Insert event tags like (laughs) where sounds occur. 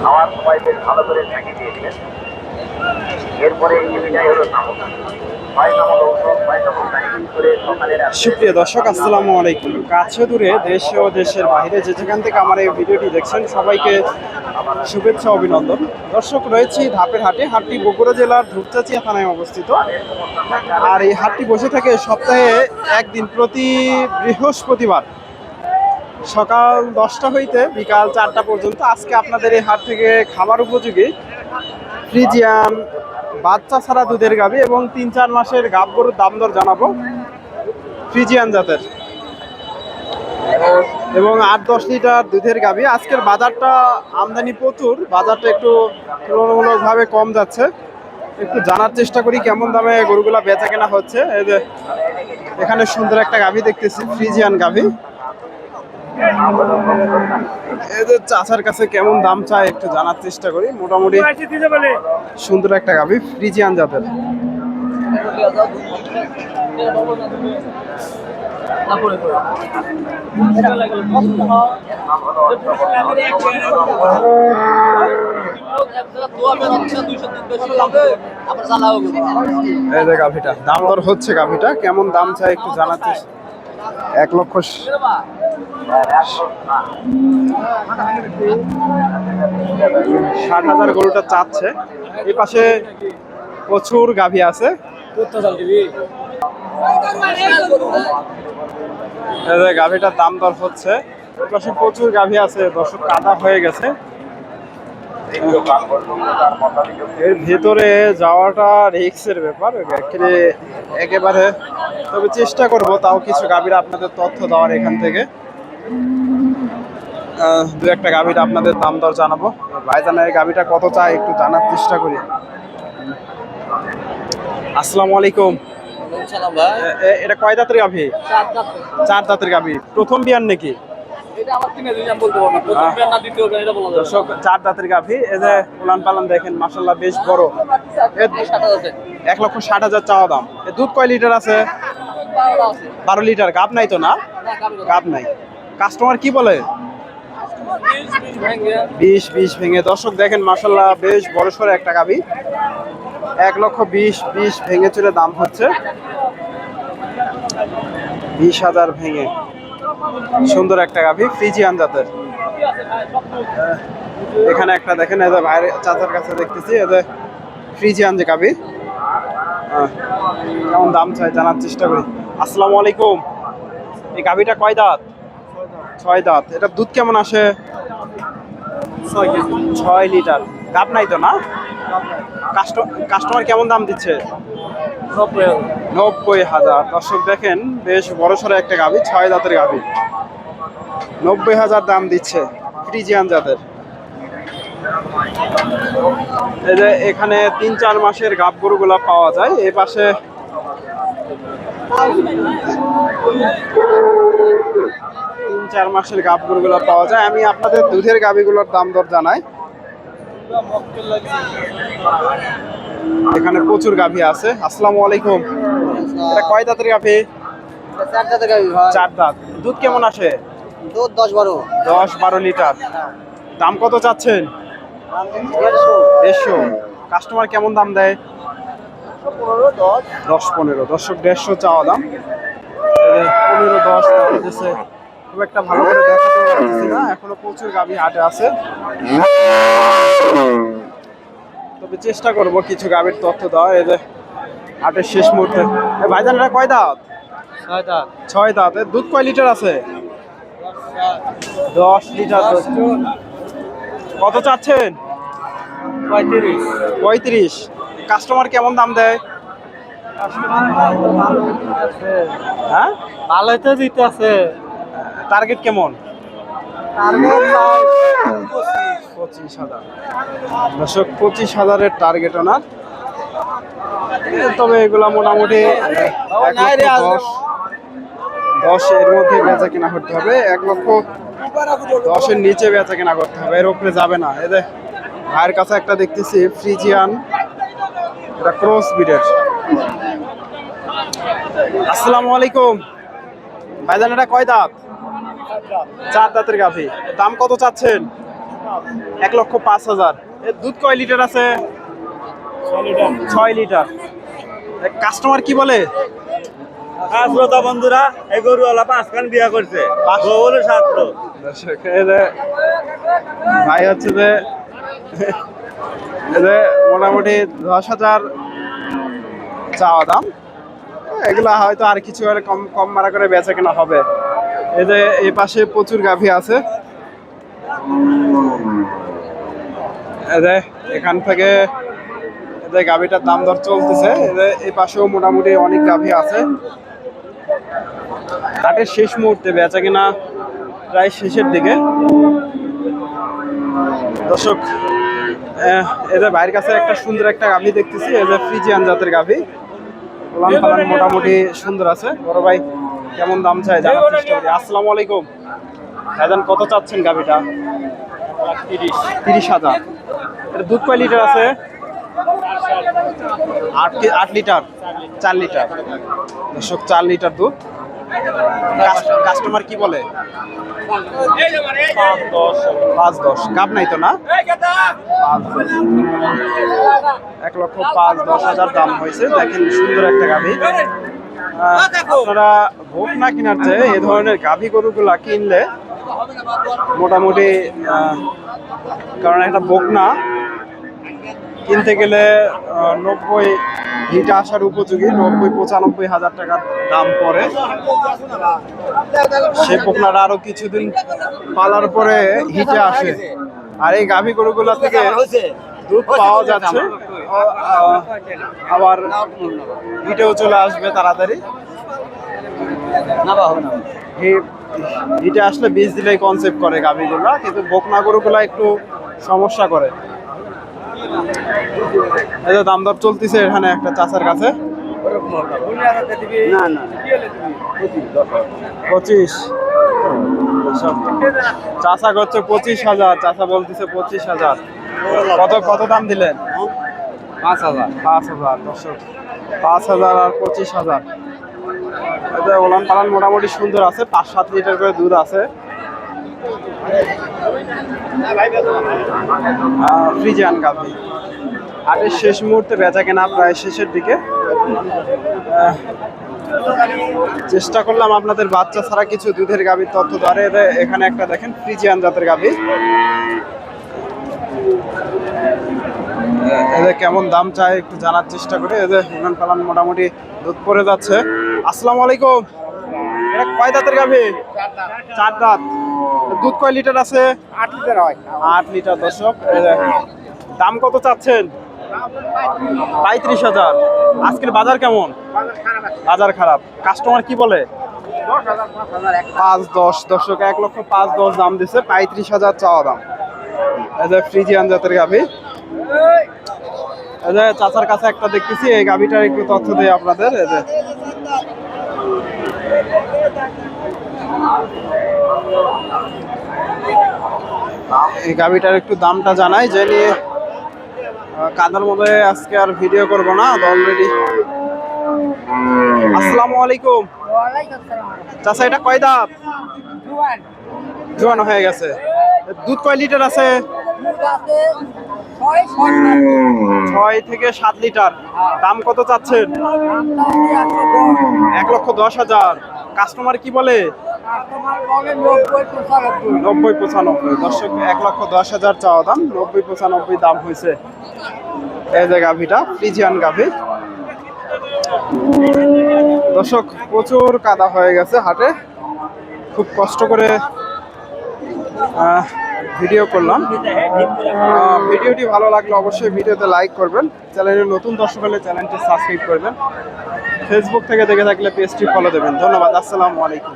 খাওয়ার সময় বেশ ভালো করে ঝাঁকি দিয়ে দিলেন এরপরে বিদায় হলো নামক সুপ্রিয় দর্শক আসসালামু আলাইকুম। কাছে দূরে দেশ ও দেশের বাইরে যে যেখান থেকে আমার এই ভিডিওটি দেখছেন সবাইকে শুভেচ্ছা অভিনন্দন। দর্শক রয়েছি ধাপের হাটে হাটটি বগুড়া জেলার ধূপচাচিয়া থানায় অবস্থিত। আর এই হাটটি বসে থাকে সপ্তাহে একদিন প্রতি বৃহস্পতিবার। সকাল দশটা হইতে বিকাল চারটা পর্যন্ত আজকে আপনাদের এই হাট থেকে খাবার উপযোগী। ফ্রিজিয়ান, বাচ্চা ছাড়া দুধের গাভী এবং তিন চার মাসের গাব গরুর দাম দর জানাব। ফ্রিজিয়ান জাতের। এবং আট দশ লিটার দুধের গাভী। আজকের বাজারটা আমদানি প্রচুর, বাজারটা একটু তুলনামূলকভাবে কম যাচ্ছে। একটু জানার চেষ্টা করি কেমন দামে গরুগুলা বেচা কেনা হচ্ছে। এই যে, এখানে সুন্দর একটা গাভী দেখতেছি, ফ্রিজিয়ান গাভী। এদের চাচার কাছে কেমন দাম চায় একটু জানার চেষ্টা করি। মোটামুটি সুন্দর একটা গাভী, ফ্রিজিয়ান জাতের। গাভীটা, দাম দর হচ্ছে গাভীটা, কেমন দাম চায় একটু জানার চেষ্টা এক লক্ষ ষাট হাজার গরুটা চাচ্ছে। এই পাশে প্রচুর গাভী আছে। গাভীটার দাম দর হচ্ছে। প্রচুর গাভী আছে, দর্শক কাদা হয়ে গেছে। এর ভেতরে যাওয়াটা রিক্সের ব্যাপার এখানে একেবারে তবে চেষ্টা করব তাও কিছু গাভীর আপনাদের তথ্য দেওয়ার এখান থেকে। দু একটা গাভীর আপনাদের দাম দর জানাব। ভাইজানের গাভীটা কত চাই একটু জানার চেষ্টা করি। আসসালামু আলাইকুম। এটা কয় দাঁতের গাভী? চার দাঁতের। গাভী। প্রথম বিয়ান নাকি? দর্শক চার দাঁতের গাভী এই যে উলান পালান দেখেন মাসাল্লাহ বেশ বড়। এক লক্ষ ষাট হাজার চাওয়া দাম। এ দুধ কয় লিটার আছে? বারো লিটার গাব নাই তো না? গাব নাই। কাস্টমার কি বলে? বিশ বিশ ভেঙে। দর্শক দেখেন মাসাল্লাহ বেশ বড় সড়ো একটা গাভী। এক লক্ষ বিশ বিশ ভেঙে চলে দাম হচ্ছে। বিশ হাজার ভেঙে। সুন্দর একটা গাভী ফ্রিজিয়ান জাতের। এখানে একটা দেখেন এদের ভাইয়ের চাচার কাছে দেখতেছি এদের ফ্রিজিয়ান যে গাভী। কেমন দাম চাই জানার চেষ্টা করি। আসসালামু আলাইকুম। এই গাভীটা কয় দাঁত? ছয় দাঁত। এটা দুধ কেমন আসে? ছয় লিটার। গাব নাই তো না? কাস্টমার কেমন দাম দিচ্ছে? নব্বই হাজার। দর্শক দেখেন, বেশ বড় সড়ো একটা গাভী, ছয় দাঁতের গাভী। নব্বই হাজার দাম দিচ্ছে ফ্রিজিয়ান জাতের। এই যে এখানে তিন চার মাসের গাব গরুগুলা পাওয়া যায় এ পাশে তিন চার মাসের গাব গরুগুলো পাওয়া যায়। আমি আপনাদের দুধের গাভীগুলোর দাম দর জানাই। এখানে প্রচুর গাভী আছে। আসসালামু আলাইকুম। এটা কয় দাঁতের গাভী? চার দাঁত। দুধ কেমন আসে? দুধ দশ বারো। দশ বারো লিটার। দাম কত চাচ্ছেন? দেড়শো। কাস্টমার কেমন দাম দেয়? পনেরো দশ দশ পনেরো। দর্শক দেড়শো চাওয়া দাম। পনেরো দশ দিতেছে। খুব একটা ভালো করে দেখাতে পারতেছি না। এখনও প্রচুর গাভী হাটে আছে। (laughs) তবে চেষ্টা করব কিছু গাভীর তথ্য দেওয়া এই যে হাটের শেষ মুহূর্তে। এ ভাইজান এটা কয় দাঁত? ছয় দাঁত। ছয় দাঁত। দুধ কয় লিটার আছে? দশ লিটার দুধ। কত চাচ্ছেন? পঁয়ত্রিশ। পঁয়ত্রিশ। কাস্টমার কেমন দাম দেয়? হ্যাঁ? ভালোই তো দিতে আছে টার্গেট কেমন পঁচিশ হাজার। দর্শক পঁচিশ হাজারের টার্গেট ওনার তবে এগুলা মোটামুটি দশ। দশ এর মধ্যে বেচা কেনা করতে হবে। এক লক্ষ দশের নিচে বেচা কেনা করতে হবে। এর উপরে যাবে না। এদের ভাইয়ের কাছে একটা দেখতেছি ফ্রিজিয়ান এটা ক্রস বিডের আসসালামু আলাইকুম। ভাইজান এটা কয় দাঁত। চার দাঁতের গাভী। দাম কত চাচ্ছেন? এক লক্ষ পাঁচ হাজার। দুধ কয় লিটার আছে? ছয় লিটার। কাস্টমার কি বলে? শ্রোতা বন্ধুরা এই গরুওয়ালা পাঁচখান বিয়া করছে। বউ হলো ছাত্র ভাই হচ্ছে যে যে মোটামুটি দশ হাজার চাওয়া দাম। এগুলা হয়তো আর কিছু হলে কম কম মারা করে বেচা কেনা হবে। এই যে এই পাশে প্রচুর গাভী আছে এই যে এখান থেকে যে গাভীটার দাম দর চলতেছে, এই পাশেও মোটামুটি অনেক গাভী আছে। হাটের শেষ মুহূর্তে বেচা কিনা প্রায় শেষের দিকে। দর্শক এদের বাইরের কাছে একটা সুন্দর একটা গাভী দেখতেছি এদের ফ্রিজিয়ান জাতের গাভী। লান পালান মোটামুটি সুন্দর আছে। বড় ভাই, কেমন দাম চাই জানার চেষ্টা করি। আসসালামু আলাইকুম। ভাইজান, কত চাচ্ছেন গাভীটা? তিরিশ হাজার। এটা দুধ কয় লিটার আছে? আট আট লিটার। চার লিটার। দর্শক চার লিটার দুধ। কাস্ট- কাস্টমার কি বলে? পাঁচ দশ। কাপ নাই তো না? এক লক্ষ পাঁচ দশ হাজার দাম হয়েছে। দেখেন সুন্দর একটা গাভী আপনারা ভোগ না কেনার চেয়ে এ ধরনের গাভী গরুগুলা কিনলে মোটামুটি কারণ একটা বোক না কিনতে গেলে নব্বই হিট আসার উপযোগী নব্বই পঁচানব্বই হাজার টাকার দাম পড়ে। সেই পোকনাটা আরও কিছুদিন পালার পরে হিটে আসে। আর এই গাভী গরুগুলা থেকে দুধ পাওয়া যাচ্ছে। আবার হিটেও চলে আসবে তাড়াতাড়ি। হিটে আসলে বীজ দিলেই কনসেপ্ট করে গাভীগুলা কিন্তু বকনা গরুগুলা একটু সমস্যা করে। এই যে দাম দর চলতেছে এখানে একটা চাচার কাছে। না না পঁচিশ। চাষা করছে পঁচিশ হাজার চাষা বলতেছে পঁচিশ হাজার। কত কত দাম দিলেন? পাঁচ হাজার। পাঁচ হাজার পাঁচ হাজার আর পঁচিশ হাজার। এতে ওলান পালান মোটামুটি সুন্দর আছে, পাঁচ সাত লিটার করে দুধ আছে। ফ্রিজিয়ান শেষ মুহূর্তে বেচা কেনা প্রায় শেষের দিকে। চেষ্টা করলাম আপনাদের বাচ্চা ছাড়া কিছু দুধের গাভীর তথ্য ধরে এখানে একটা দেখেন, ফ্রিজিয়ান জাতের গাভী। এদের কেমন দাম চায় একটু জানার চেষ্টা করে। এদের উনান পালান মোটামুটি দুধ পড়ে যাচ্ছে। আসসালামু আলাইকুম। এটা কয় দাঁতের গাভী? চার দাঁত। দুধ কয় লিটার আছে? আট লিটার হয়। আট লিটার দর্শক। দাম কত চাচ্ছেন? পঁয়ত্রিশ হাজার। আজকের বাজার কেমন? বাজার খারাপ। কাস্টমার কি বলে? পাঁচ দশ দর্শক। এক লক্ষ পাঁচ দশ দাম দিছে। পঁয়ত্রিশ হাজার চাওয়া দাম। ফ্রিজিয়ান জাতের গাভি। চাচার কাছে একটা দেখতেছি এই গাভিটার একটু তথ্য দেই আপনাদের এই গাভিটার একটু দামটা জানাই যে নিয়ে কাদার মধ্যে আজকে আর ভিডিও করব না অলরেডি আসসালামু আলাইকুম। চাচা এটা কয় দাঁত? জোয়ান। হয়ে গেছে। দুধ কয় লিটার আছে ছয় থেকে সাত লিটার। দাম কত চাচ্ছেন? এক লক্ষ দশ হাজার। কাস্টমার কি বলে? নব্বই পঁচানব্বই। দর্শক এক লক্ষ দশ হাজার চাওয়া দাম। নব্বই পঁচানব্বই দাম হয়েছে। এই যে গাভিটা ফ্রিজিয়ান গাভি। দর্শক প্রচুর কাদা হয়ে গেছে হাটে। খুব কষ্ট করে ভিডিও করলাম। ভিডিওটি ভালো লাগলে অবশ্যই ভিডিওতে লাইক করবেন। চ্যানেলে নতুন দর্শক হলে চ্যানেলটি সাবস্ক্রাইব করবেন। ফেসবুক থেকে দেখে থাকলে পেজটি ফলো দেবেন। ধন্যবাদ, আসসালামু আলাইকুম।